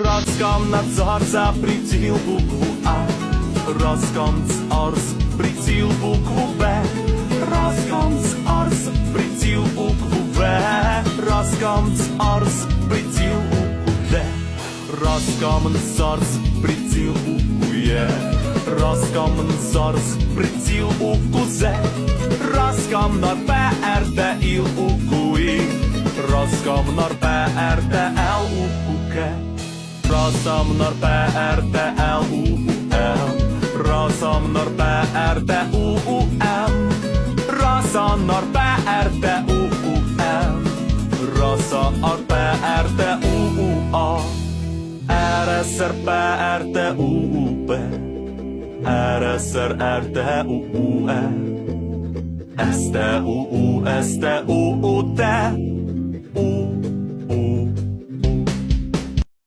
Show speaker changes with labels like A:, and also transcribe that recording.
A: Роскомнадзор приціл букву А, Роскомнадзор приціл букву Б, Роскомнадзор приціл букву В, Роскомнадзор приціл букву Д, Роскомнадзор приціл букву Є, Роскомнадзор приціл букву З, Роскомнадзор ПРТ і УКУІ, Роскомнадзор ПРТ. Росомнор ПРТЛ УУМ Росомнор ПРТ УУМ Росонор ПРТ УУМ Росоор ПРТ УУО РСР ПРТ УУП РСР РТ УУЕ СТУУ СТУУТ